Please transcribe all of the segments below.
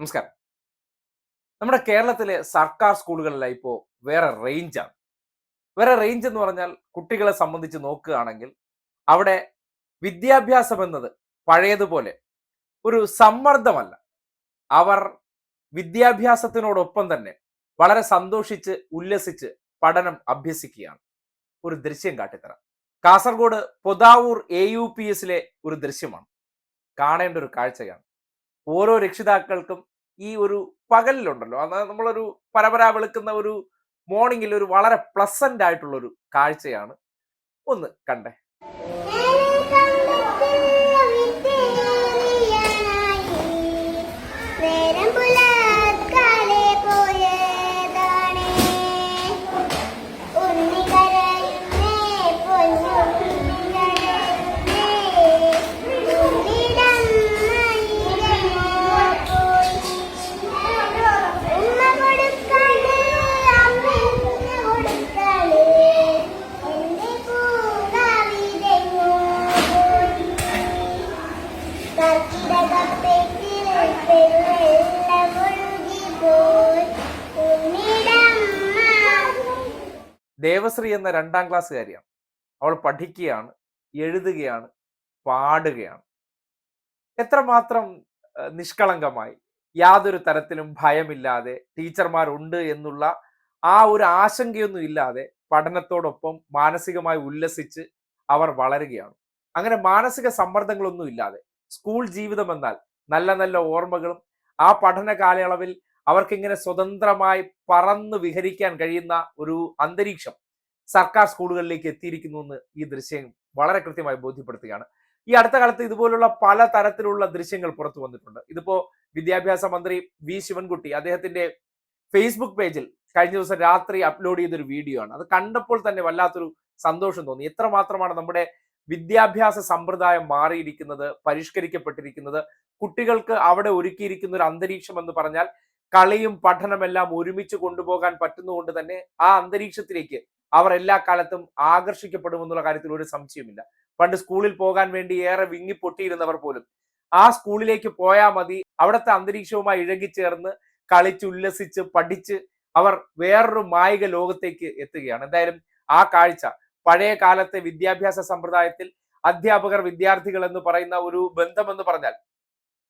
നമസ്കാരം. നമ്മുടെ കേരളത്തിലെ സർക്കാർ സ്കൂളുകളിലായി ഇപ്പോൾ വേറെ റേഞ്ചാണ്. വേറെ റേഞ്ച് എന്ന് പറഞ്ഞാൽ കുട്ടികളെ സംബന്ധിച്ച് നോക്കുകയാണെങ്കിൽ അവിടെ വിദ്യാഭ്യാസം എന്നത് പഴയതുപോലെ ഒരു സമ്മർദ്ദമല്ല. അവർ വിദ്യാഭ്യാസത്തിനോടൊപ്പം തന്നെ വളരെ സന്തോഷിച്ച് ഉല്ലസിച്ച് പഠനം അഭ്യസിക്കുകയാണ്. ഒരു ദൃശ്യം കാട്ടിത്തരാം. Kasaragod Pothavur A U P എസിലെ ഒരു ദൃശ്യമാണ്. കാണേണ്ട ഒരു കാഴ്ചയാണ്. ഓരോ രക്ഷിതാക്കൾക്കും ഈ ഒരു പകലിലുണ്ടല്ലോ. അത് നമ്മളൊരു പരപരാ വെളുക്കുന്ന ഒരു മോർണിംഗിൽ ഒരു വളരെ പ്ലസന്റ് ആയിട്ടുള്ളൊരു കാഴ്ചയാണ് ഒന്ന് കണ്ടേ. ദേവശ്രീ എന്ന രണ്ടാം ക്ലാസ് ക്ലാസ്സുകാരിയാണ് അവൾ പഠിക്കുകയാണ് എഴുതുകയാണ് പാടുകയാണ്. എത്രമാത്രം നിഷ്കളങ്കമായി. യാതൊരു തരത്തിലും ഭയമില്ലാതെ ടീച്ചർമാരുണ്ട് എന്നുള്ള ആ ഒരു ആശങ്കയൊന്നും ഇല്ലാതെ പഠനത്തോടൊപ്പം മാനസികമായി ഉല്ലസിച്ച് അവർ വളരുകയാണ്. അങ്ങനെ മാനസിക സമ്മർദ്ദങ്ങളൊന്നും ഇല്ലാതെ. സ്കൂൾ ജീവിതം എന്നാൽ നല്ല നല്ല ഓർമ്മകളും ആ പഠന കാലയളവിൽ അവർക്ക് ഇങ്ങനെ സ്വതന്ത്രമായി പറന്ന് വിഹരിക്കാൻ കഴിയുന്ന ഒരു അന്തരീക്ഷം സർക്കാർ സ്കൂളുകളിലേക്ക് എത്തിയിരിക്കുന്നു എന്ന് ഈ ദൃശ്യം വളരെ കൃത്യമായി ബോധ്യപ്പെടുത്തുകയാണ്. ഈ അടുത്ത കാലത്ത് ഇതുപോലുള്ള പല തരത്തിലുള്ള ദൃശ്യങ്ങൾ പുറത്തു വന്നിട്ടുണ്ട്. ഇതിപ്പോ വിദ്യാഭ്യാസ മന്ത്രി വി. ശിവൻകുട്ടി അദ്ദേഹത്തിന്റെ ഫേസ്ബുക്ക് പേജിൽ കഴിഞ്ഞ ദിവസം രാത്രി അപ്ലോഡ് ചെയ്തൊരു വീഡിയോ ആണ്. അത് കണ്ടപ്പോൾ തന്നെ വല്ലാത്തൊരു സന്തോഷം തോന്നി. എത്രമാത്രമാണ് നമ്മുടെ വിദ്യാഭ്യാസ സമ്പ്രദായം മാറിയിരിക്കുന്നത് പരിഷ്കരിക്കപ്പെട്ടിരിക്കുന്നത് കുട്ടികൾക്ക് അവിടെ ഒരുക്കിയിരിക്കുന്ന ഒരു അന്തരീക്ഷം എന്ന് പറഞ്ഞാൽ കളിയും പഠനമെല്ലാം ഒരുമിച്ച് കൊണ്ടുപോകാൻ പറ്റുന്നതുകൊണ്ട് തന്നെ ആ അന്തരീക്ഷത്തിലേക്ക് അവർ എല്ലാ കാലത്തും ആകർഷിക്കപ്പെടുമെന്നുള്ള കാര്യത്തിൽ ഒരു സംശയമില്ല പണ്ട് സ്കൂളിൽ പോകാൻ വേണ്ടി ഏറെ വിങ്ങി പൊട്ടിയിരുന്നവർ പോലും. ആ സ്കൂളിലേക്ക് പോയാൽ മതി. അവിടുത്തെ അന്തരീക്ഷവുമായി ഇഴകിച്ചേർന്ന് കളിച്ചുല്ലസിച്ച് പഠിച്ച് അവർ വേറൊരു മായിക ലോകത്തേക്ക് എത്തുകയാണ്. എന്തായാലും ആ കാഴ്ച പഴയ കാലത്തെ വിദ്യാഭ്യാസ സമ്പ്രദായത്തിൽ അധ്യാപകർ വിദ്യാർത്ഥികൾ എന്ന് പറയുന്ന ഒരു ബന്ധമെന്ന് പറഞ്ഞാൽ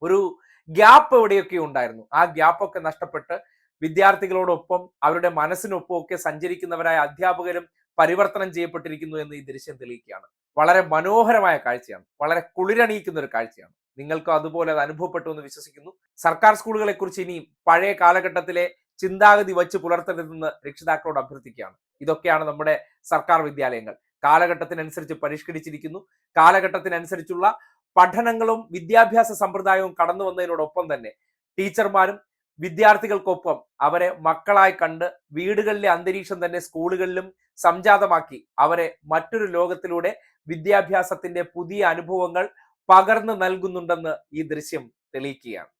ഒരു ഗ്യാപ്പ് എവിടെയൊക്കെ ഉണ്ടായിരുന്നു? ആ ഗ്യാപ്പൊക്കെ നഷ്ടപ്പെട്ട് വിദ്യാർത്ഥികളോടൊപ്പം അവരുടെ മനസ്സിനൊപ്പം ഒക്കെ സഞ്ചരിക്കുന്നവരായ അധ്യാപകരും പരിവർത്തനം ചെയ്യപ്പെട്ടിരിക്കുന്നു എന്ന് ഈ ദൃശ്യം തെളിയിക്കുകയാണ്. വളരെ മനോഹരമായ കാഴ്ചയാണ്. വളരെ കുളിരണിയിക്കുന്ന ഒരു കാഴ്ചയാണ്. നിങ്ങൾക്കും അതുപോലെ അത് അനുഭവപ്പെട്ടു എന്ന് വിശ്വസിക്കുന്നു. സർക്കാർ സ്കൂളുകളെ കുറിച്ച് ഇനിയും പഴയ കാലഘട്ടത്തിലെ ചിന്താഗതി വച്ച് പുലർത്തരുതെന്ന് രക്ഷിതാക്കളോട് അഭ്യർത്ഥിക്കുകയാണ്. ഇതൊക്കെയാണ് നമ്മുടെ സർക്കാർ വിദ്യാലയങ്ങൾ. കാലഘട്ടത്തിനനുസരിച്ച് പരിഷ്കരിച്ചിരിക്കുന്നു. കാലഘട്ടത്തിനനുസരിച്ചുള്ള പഠനങ്ങളും വിദ്യാഭ്യാസ സമ്പ്രദായവും കടന്നു വന്നതിനോടൊപ്പം തന്നെ ടീച്ചർമാരും വിദ്യാർത്ഥികൾക്കൊപ്പം അവരെ മക്കളായി കണ്ട് വീടുകളിലെ അന്തരീക്ഷം തന്നെ സ്കൂളുകളിലും സംജാതമാക്കി. അവരെ മറ്റൊരു ലോകത്തിലൂടെ വിദ്യാഭ്യാസത്തിന്റെ പുതിയ അനുഭവങ്ങൾ പകർന്നു നൽകുന്നുണ്ടെന്ന് ഈ ദൃശ്യം തെളിയിക്കുകയാണ്.